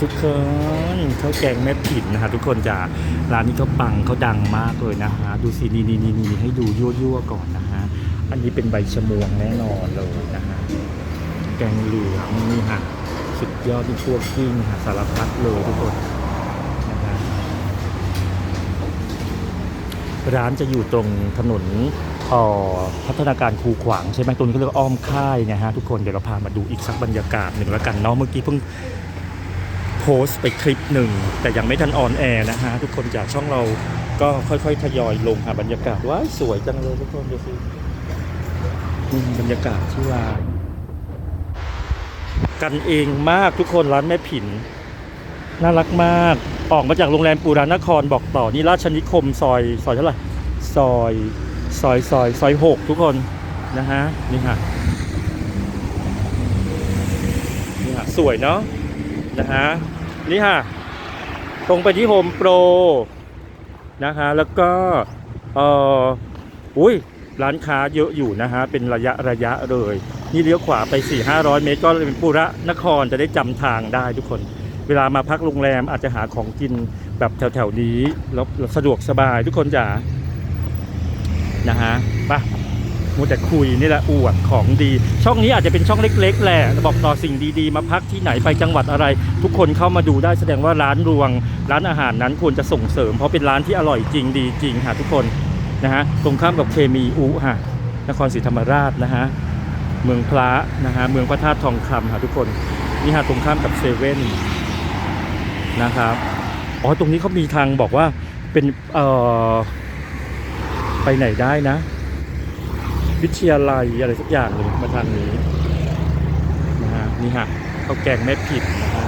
ทุกคนข้าวแกงแม่ผินนะฮะทุกคนจะร้านนี้เขาปังเขาดังมากเลยนะฮะดูสินี่นี่นี่นี่ให้ดูยั่วยั่วๆก่อนนะฮะอันนี้เป็นใบชะมวงแน่นอนเลยนะฮะแกงเหลืองนี่ฮะสุดยอดที่พวกกิ้งฮะสารพัดเลยทุกคนนะฮะร้านจะอยู่ตรงถนนอ่อพัฒนาการคูขวางใช่ไหมตรงนี้ก็เรียกอ้อมค่ายนะฮะทุกคนเดี๋ยวเราพามาดูอีกสักบรรยากาศหนึ่งแล้วกันเนาะเมื่อกี้เพิ่ง พสต์ไปคลิปหนึ่ง แต่ยังไม่ทันออนแอร์นะฮะ ทุกคนจากช่องเราก็ค่อยๆ ทยอยลงหาบรรยากาศว้ายสวยจังเลยทุกคนดูสินี่บรรยากาศที่ร้านกันเองมากทุกคนร้านแม่ผิน น่ารักมาก ออกมาจากโรงแรมปูรานครบอกต่อนี่ราชนิคมซอยซอยเท่าไหร่ซอยซอยซอยซอยหกทุกคนนะฮะนี่ค่ะนี่ค่ะสวยเนาะนะฮะ นี่ฮะตรงไปที่โฮมโปรนะฮะแล้วก็เอออุ้ยร้านค้าเยอะอยู่นะฮะ เป็นระยะระยะเลย นี่เลี้ยวขวาไป 4 5 0 0 เมตร ก็เป็นปุระนครจะได้จำทางได้ทุกคน เวลามาพักโรงแรมอาจจะหาของกินแบบแถวๆนี้ แล้วสะดวกสบายทุกคนจ๋านะฮะไป มัวแต่คุยนี่แหละอวดของดี ช่องนี้อาจจะเป็นช่องเล็ก ๆ แหละบอกต่อสิ่งดีๆ มาพักที่ไหนไปจังหวัดอะไร ทุกคนเข้ามาดูได้แสดงว่าร้านรวง ร้านอาหารนั้นควรจะส่งเสริม เพราะเป็นร้านที่อร่อยจริงดีจริงค่ะทุกคนนะฮะตรงข้ามกับเคมีอุฮะนครศรีธรรมราชนะฮะเมืองพระนะฮะเมืองพระธาตุทองคำค่ะทุกคนนี่ฮะตรงข้ามกับเซเว่นนะครับอ๋อตรงนี้เขามีทางบอกว่าเป็นเอ่อไปไหนได้นะ วิทยาลัยอะไรสักอย่างหนึ่งมาทางนี้นะฮะนี่ฮะข้าวแกงแม่ผิดนะฮะ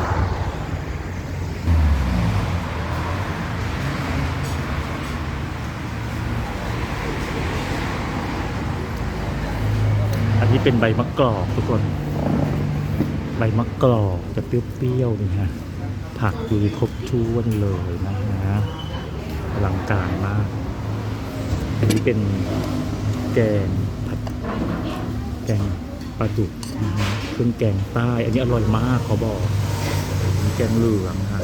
อันนี้เป็นใบมะกรอกทุกคน ใบมะกรอกจะเปรี้ยวๆนี่ฮะผักดูครบถ้วนเลยนะฮะอลังการมาก อันนี้เป็นแกง แกงปลาดุกนะฮะเครื่องแกงใต้ อันนี้อร่อยมากเขาบอกแกงเหลืองฮะ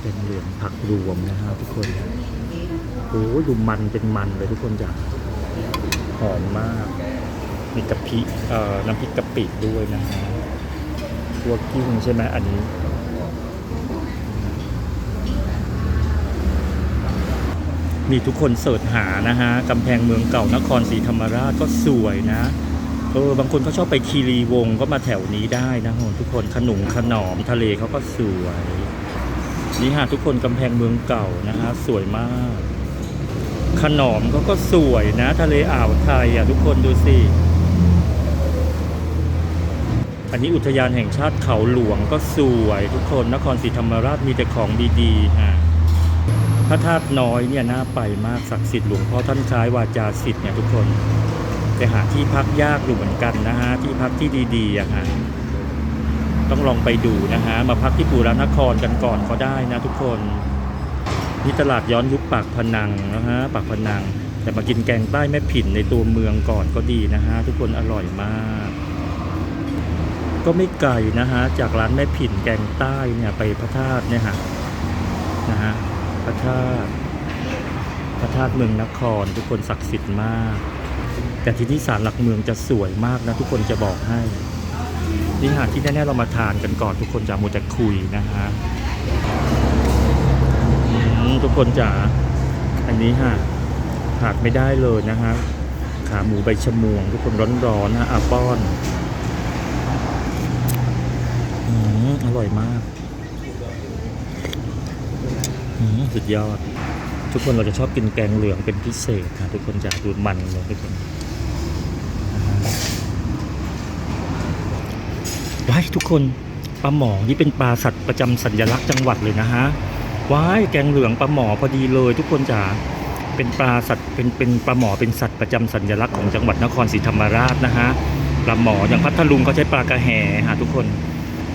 แกงเหลืองผักรวมนะฮะทุกคนโอ้ยดูมันเป็นมันเลยทุกคนจ้ะหอมมาก มีกะปิเอ่อน้ำพริกกะปิด้วยนะฮะตัวกิ้งใช่ไหมอันนี้มีทุกคนเสิร์ชหานะฮะกำแพงเมืองเก่านครศรีธรรมราชก็สวยนะ เออบางคนเขาชอบไปคีรีวงก็มาแถวนี้ได้นะโหทุกคนขนุงขนอมทะเลเขาก็สวย นี่ฮะทุกคนกำแพงเมืองเก่านะฮะสวยมาก ขนอมเขาก็สวยนะ ทะเลอ่าวไทยอะทุกคนดูสิอันนี้อุทยานแห่งชาติเขาหลวงก็สวยทุกคนนครศรีธรรมราชมีแต่ของดีๆฮะพระธาตุน้อยเนี่ยน่าไปมากศักดิ์สิทธิ์หลวงพ่อท่านคล้ายวาจาสิทธิ์เนี่ยทุกคน แต่หาที่พักยากอยู่เหมือนกันนะฮะที่พักที่ดีๆอะฮะต้องลองไปดูนะฮะมาพักที่ปูรานครกันก่อนก็ได้นะทุกคนนี่ตลาดย้อนยุคปากพนังนะฮะปากพนัง แต่มากินแกงใต้แม่ผินในตัวเมืองก่อนก็ดีนะฮะทุกคนอร่อยมาก ก็ไม่ไกลนะฮะจากร้านแม่ผินแกงใต้เนี่ยไปพระธาตุเนี่ยฮะนะฮะพระธาตุพระธาตุเมืองนครทุกคนศักดิ์สิทธิ์มาก แต่ที่นี่ศาลหลักเมืองจะสวยมากนะทุกคนจะบอกให้นี่หาที่แน่ๆเรามาทานกันก่อนทุกคนจะมูแต่คุยนะฮะทุกคนจ๋าอันนี้ฮะขาดไม่ได้เลยนะฮะขาหมูใบชะมวง ทุกคนร้อนๆนะอาป้อนอืมอร่อยมากอืมสุดยอด ทุกคนเราจะชอบกินแกงเหลืองเป็นพิเศษค่ะทุกคนจะดูมันเลยทุกคน ว้ายทุกคนปลาหมอนี่เป็นปลาสัตว์ประจำสัญลักษณ์จังหวัดเลยนะฮะว้ายแกงเหลืองปลาหมอพอดีเลยทุกคนจ๋าเป็นปลาสัตว์เป็นเป็นปลาหมอเป็นสัตว์ประจำสัญลักษณ์ของจังหวัดนครศรีธรรมราชนะฮะปลาหมออย่างพัทลุงเขาใช้ปลากระแหฮะทุกคน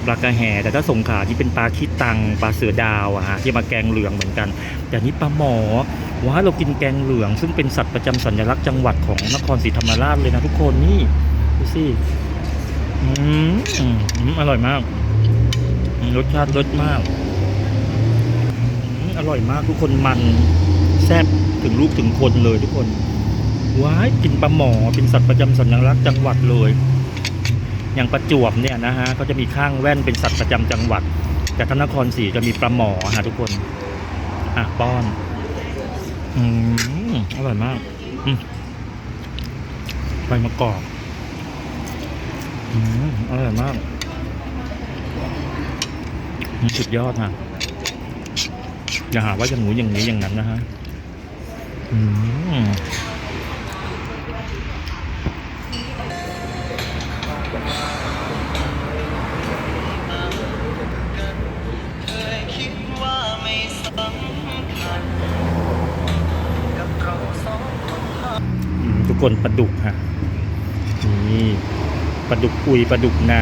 ปลากระแหแต่ถ้าสงขลาที่เป็นปลาขี้ตังปลาเสือดาวอะฮะที่มาแกงเหลืองเหมือนกัน แต่นี้ปลาหมอ ว้าเรากินแกงเหลือง ซึ่งเป็นสัตว์ประจำสัญลักษณ์จังหวัดของนครศรีธรรมราชเลยนะทุกคนนี่ดูสิอืมอืมอร่อยมาก รสชาติรสมากอร่อยมากทุกคนมันแซ่บถึงลูกถึงคนเลยทุกคนว้ายกินปลาหมอเป็นสัตว์ประจำสัญลักษณ์จังหวัดเลย อย่างประจวบเนี่ยนะฮะก็จะมีข้างแว่นเป็นสัตว์ประจำจังหวัด แต่ทนครศรีจะมีปลาหมอฮะทุกคนอะป้อน อืมอร่อยมากมใบมะกอกอืมอร่อยมากมสุดยอดฮะอย่าหาว่าอย่างหนูอย่างนี้อย่างนั้นนะฮะ อืม กคนปลาดุกฮะนี่ปลาดุกอุยปลาดุกนา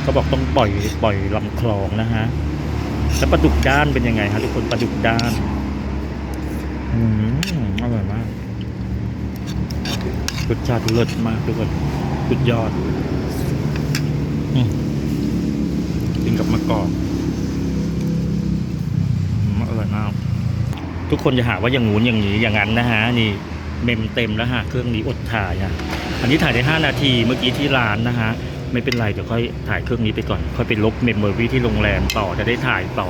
เขาบอกต้องปล่อยปล่อยลำคลองนะฮะแล้วปลาดุกด้านเป็นยังไงฮะทุกคนปลาดุกด้านอืมอร่อยมากรสชาติเลิศมากทุกคนสุดยอดอืมกินกับมะกอกอืมอร่อยมาก ทุกคนจะหาว่าอย่างงูนอย่างนี้อย่างนั้นนะฮะนี่ เมมเต็มแล้วฮะเครื่องนี้อดถ่ายอะอันนี้ถ่ายได้5นาทีเมื่อกี้ที่ร้านนะฮะไม่เป็นไรเดี๋ยวค่อยถ่ายเครื่องนี้ไปก่อน ค่อยไปลบเมมโมรีที่โรงแรมต่อจะได้ถ่ายต่อ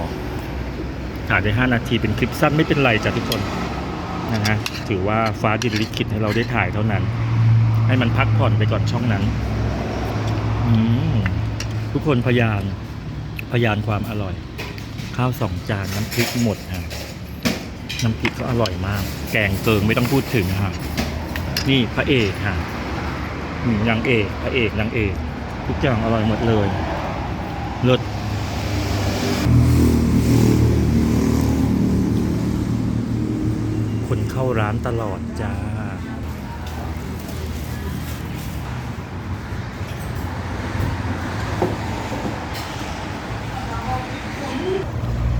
ถ่ายได้ 5 นาทีเป็นคลิปสั้นไม่เป็นไรจ้ะทุกคนนะฮะถือว่าฟ้าดินลิขิตให้เราได้ถ่ายเท่านั้น ให้มันพักผ่อนไปก่อนช่องนั้นอืมทุกคนพยานพยานความอร่อย ข้าวสองจานน้ำพริกหมดฮะ น้ำพริกก็อร่อยมาก แกงเกิงไม่ต้องพูดถึงนะครับนี่พระเอกค่ะอืมนางเอกพระเอกนางเอก ทุกอย่างอร่อยหมดเลยเลิศคนเข้าร้านตลอดจ้า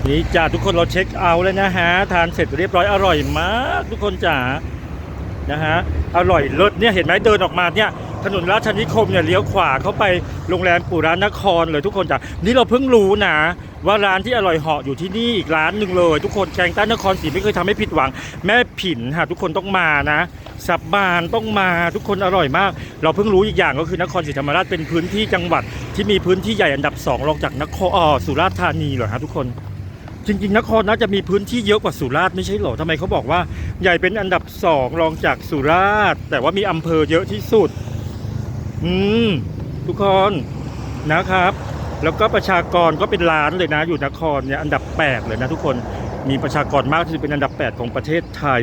นี่จ้าทุกคนเราเช็คเอาแล้วนะฮะทานเสร็จเรียบร้อยอร่อยมากทุกคนจ๋านะฮะอร่อยเลิศเนี่ยเห็นไหมเดินออกมาเนี่ยถนนราชนิคมเนี่ยเลี้ยวขวาเข้าไปโรงแรมปู่ร้านนครเลยทุกคนจ๋านี่เราเพิ่งรู้นะ ว่าร้านที่อร่อยเหาะอยู่ที่นี่อีกร้านหนึ่งเลย ทุกคนแกงใต้นครศรีไม่เคยทำให้ผิดหวัง แม่ผินค่ะทุกคนต้องมานะสับบานต้องมาทุกคนอร่อยมาก เราเพิ่งรู้อีกอย่างก็คือนครศรีธรรมราชเป็นพื้นที่จังหวัด ที่มีพื้นที่ใหญ่อันดับสองรองจากนครอ๋อสุราษฎร์ธานีเหรอฮะทุกคน จริง ๆ นครน่าจะมีพื้นที่เยอะกว่าสุราษฎร์ไม่ใช่หรอทำไมเขาบอกว่าใหญ่เป็นอันดับสองรองจากสุราษฎร์แต่ว่ามีอำเภอเยอะที่สุด อืม ทุกคนนะครับ แล้วก็ประชากรก็เป็นล้านเลยนะ อยู่นครเนี่ยอันดับ 8 เลยนะทุกคนมีประชากรมากที่สุดเป็นอันดับ 8 ของประเทศไทย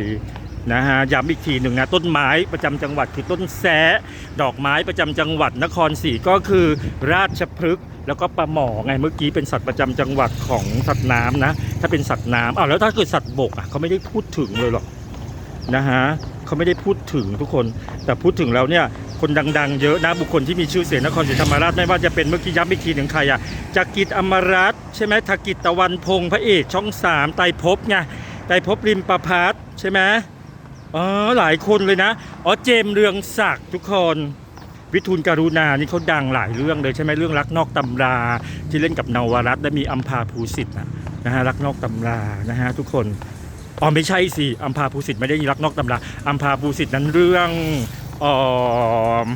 นะฮะย้ำอีกทีหนึ่งนะต้นไม้ประจำจังหวัดคือต้นแสะดอกไม้ประจำจังหวัดนครศรีก็คือราชพฤกษ์ แล้วก็ปลาหมอไงเมื่อกี้เป็นสัตว์ประจำจังหวัดของสัตว์น้ำนะ ถ้าเป็นสัตว์น้ำอ้าวแล้วถ้าเกิดสัตว์บกอะเขาไม่ได้พูดถึงเลยหรอกนะฮะเขาไม่ได้พูดถึงทุกคน แต่พูดถึงแล้วเนี่ยคนดังๆ เยอะนะบุคคลที่มีชื่อเสียงนครศรีธรรมราชไม่ว่าจะเป็นเมื่อกี้ย้ำอีกทีหนึ่งใครอะจากกิจอมรัตใช่ไหมธกิจตะวันพงษ์พระเอกช่องสามไตรภพไงไตรภพริมประพัฒน์ใช่ไหมอ๋อหลายคนเลยนะอ๋อเจมเรืองศักดิ์ทุกคน วิทูลการุณานี่เขาดังหลายเรื่องเลยใช่ไหมเรื่องรักนอกตำราที่เล่นกับนวรัตน์และมีอัมพาภูสิทธิ์นะฮะรักนอกตำรานะฮะทุกคนอ๋อไม่ใช่สิอัมพาภูสิทธิ์ไม่ได้รักนอกตำราอัมพาภูสิทธิ์นั้นเรื่องอ๋อ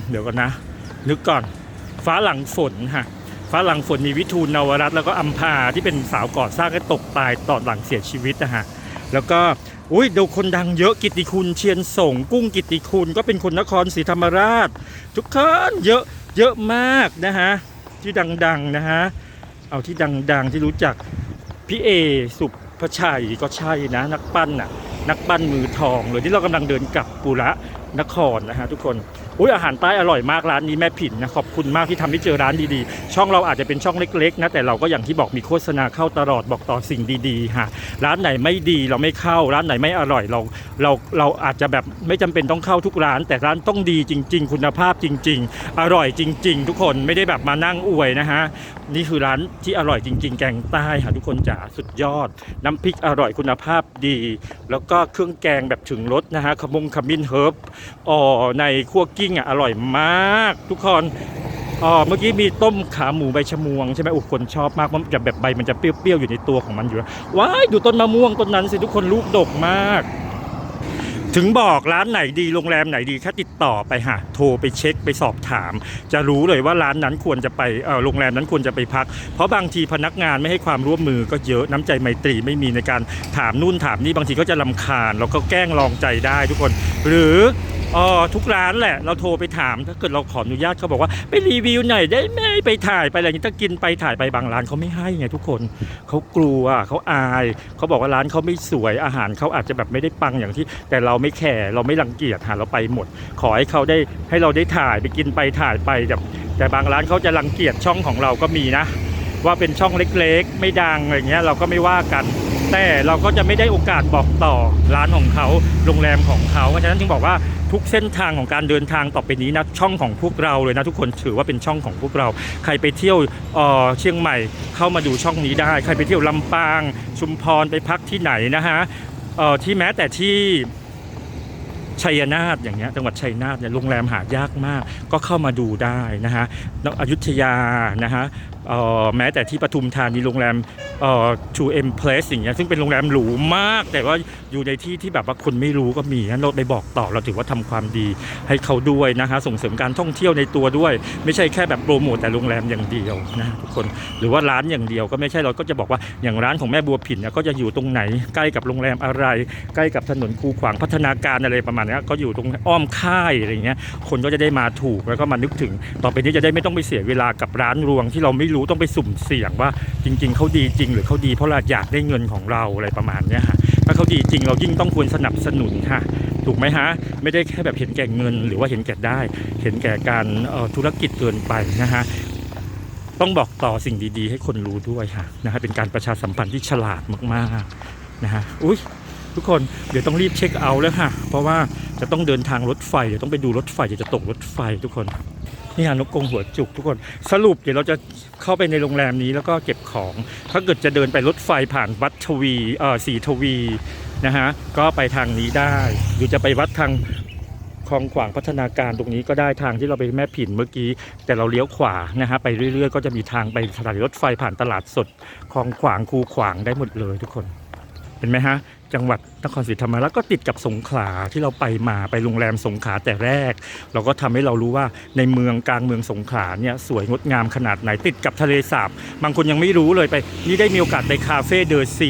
เดี๋ยวก่อนนะ นึกก่อนฟ้าหลังฝนฮะฟ้าหลังฝนมีวิทูลนวรัตน์แล้วก็อัมพาที่เป็นสาวก่อสร้างก็ตกตายตอนหลังเสียชีวิตนะฮะแล้วก็ อุ้ยดูคนดังเยอะกิติคุณเชียนส่ง กุ้งกิติคุณก็เป็นคนนครศรีธรรมราช ทุกคนเยอะเยอะมากนะฮะที่ดังๆนะฮะเอาที่ดังๆที่รู้จักพี่เอสุภชัยก็ใช่นะนักปั้นน่ะนักปั้นมือทองเลยที่เรากำลังเดินกลับปุระนครนะฮะทุกคน อุ้ยอาหารใต้อร่อยมากร้านนี้แม่ผินนะขอบคุณมากที่ทำให้เจอร้านดีๆ ช่องเราอาจจะเป็นช่องเล็กๆนะแต่เราก็อย่างที่บอกมีโฆษณาเข้าตลอดบอกต่อสิ่งดีๆฮะร้านไหนไม่ดีเราไม่เข้า ร้านไหนไม่อร่อยเราเราเราอาจจะแบบไม่จำเป็นต้องเข้าทุกร้าน แต่ร้านต้องดีจริง ๆ คุณภาพจริง ๆ อร่อยจริง ๆ ทุกคนไม่ได้แบบมานั่งอวยนะฮะ นี่คือร้านที่อร่อยจริง ๆ แกงใต้ค่ะทุกคนจ๋าสุดยอด น้ำพริกอร่อยคุณภาพดี แล้วก็เครื่องแกงแบบถึงรสนะฮะขมงขมิ้นเฮิร์บอ๋อในคั่วกิ้งอะอร่อยมาก ทุกคนอ๋อเมื่อกี้มีต้มขาหมูใบชะมวงใช่ไหมอุยคนชอบมากเพราะมันจะแบบใบมันจะเปรี้ยวๆอยู่ในตัวของมันอยู่วว้ายดูต้นมะม่วงต้นนั้นสิทุกคนลูกดกมาก ถึงบอกร้านไหนดีโรงแรมไหนดีแค่ติดต่อไปหาโทรไปเช็คไปสอบถาม จะรู้เลยว่าร้านนั้นควรจะไปเออโรงแรมนั้นควรจะไปพัก เพราะบางทีพนักงานไม่ให้ความร่วมมือก็เยอะน้ำใจไมตรีไม่มีในการถามนู่นถามนี่บางทีก็จะลำคาญแล้วก็แกล้งลองใจได้ทุกคน หรือ เออทุกร้านแหละ เราโทรไปถามถ้าเกิดเราขออนุญาตเขาบอกว่าไปรีวิวหน่อยได้ไหมไปถ่ายไปอะไรอย่างนี้ถ้ากินไปถ่ายไปบางร้านเขาไม่ให้ไงทุกคนเขากลัวเขาอายเขาบอกว่าร้านเขาไม่สวยอาหารเขาอาจจะแบบไม่ได้ปังอย่างที่ แต่เราไม่แคร์เราไม่รังเกียจหาเราไปหมด ขอให้เขาได้ให้เราได้ถ่ายไปกินไปถ่ายไปแต่แต่บางร้านเขาจะรังเกียจช่องของเราก็มีนะ ว่าเป็นช่องเล็กๆ ไม่ดังอะไรเงี้ยเราก็ไม่ว่ากัน แต่เราก็จะไม่ได้โอกาสบอกต่อร้านของเขาโรงแรมของเขาเพราะฉะนั้นจึงบอกว่าทุกเส้นทางของการเดินทางต่อไปนี้นะช่องของพวกเราเลยนะทุกคนถือว่าเป็นช่องของพวกเรา ใครไปเที่ยวเอ่อเชียงใหม่เข้ามาดูช่องนี้ได้ ใครไปเที่ยวลำปาง ชุมพรไปพักที่ไหนนะฮะเอ่อที่แม้แต่ที่ชัยนาทอย่างเงี้ยจังหวัดชัยนาทเนี่ยโรงแรมหายากมาก ก็เข้ามาดูได้นะฮะอยุธยานะฮะ แม้แต่ที่ปทุมธานีโรงแรมเอ่อ True M Place อย่างเงี้ยซึ่งเป็นโรงแรมหรูมาก แต่ว่าอยู่ในที่ที่แบบว่าคนไม่รู้ก็มีนะเราไปบอกต่อเราถือว่าทำความดีให้เขาด้วยนะฮะส่งเสริมการท่องเที่ยวในตัวด้วย ไม่ใช่แค่แบบโปรโมทแต่โรงแรมอย่างเดียวนะทุกคนหรือว่าร้านอย่างเดียวก็ไม่ใช่เราก็จะบอกว่าอย่างร้านของแม่บัวผินเนี่ยก็จะอยู่ตรงไหนใกล้กับโรงแรมอะไร ใกล้กับถนนคูขวางพัฒนาการอะไรประมาณนี้ก็อยู่ตรงอ้อมค่ายอะไรเงี้ยคนก็จะได้มาถูกแล้วก็มานึกถึง ต่อไปนี้จะได้ไม่ต้องไปเสียเวลากับร้านรวงที่เราไม่รู้ต้องไปสุ่มเสี่ยงว่าจริง ๆเขาดีจริง หรือเขาดีเพราะเราอยากได้เงินของเราอะไรประมาณนี้ยฮะถ้าเขาดีจริงเรายิ่งต้องควรสนับสนุนค่ะถูกไหมฮะไม่ได้แค่แบบเห็นแก่เงิน หรือว่าเห็นแก่ได้ เห็นแก่การออธุรกิจเกินไปนะฮะต้องบอกต่อสิ่งดี ๆ ให้คนรู้ด้วยค่ะนะฮะเป็นการประชาสัมพันธ์ที่ฉลาดมากๆนะฮะอุ้ย ทุกคนเดี๋ยวต้องรีบเช็คเอาท์แล้วค่ะ เพราะว่าจะต้องเดินทางรถไฟเดี๋ยวต้องไปดูรถไฟเดี๋ยวจะตกรถไฟทุกคนนี่ฮะนกกงหัวจุกทุกคน สรุปเดี๋ยวเราจะเข้าไปในโรงแรมนี้แล้วก็เก็บของ ถ้าเกิดจะเดินไปรถไฟผ่านวัดทวีเอ่อสีทวีนะฮะก็ไปทางนี้ได้หรือจะไปวัดทางคลองขวางพัฒนาการตรงนี้ก็ได้ทางที่เราไปแม่ผินเมื่อกี้ แต่เราเลี้ยวขวานะฮะไปเรื่อยๆ ก็จะมีทางไปสถานีรถไฟผ่านตลาดสดคลองขวางคูขวางได้หมดเลยทุกคน เห็นไหมฮะ จังหวัดนครศรีธรรมราชก็ติดกับสงขลาที่เราไปมาไปโรงแรมสงขลาแต่แรก เราก็ทำให้เรารู้ว่าในเมืองกลางเมืองสงขลาเนี่ยสวยงดงามขนาดไหนติดกับทะเลสาบบางคนยังไม่รู้เลยไป นี่ได้มีโอกาสไปคาเฟ่เดอร์ซี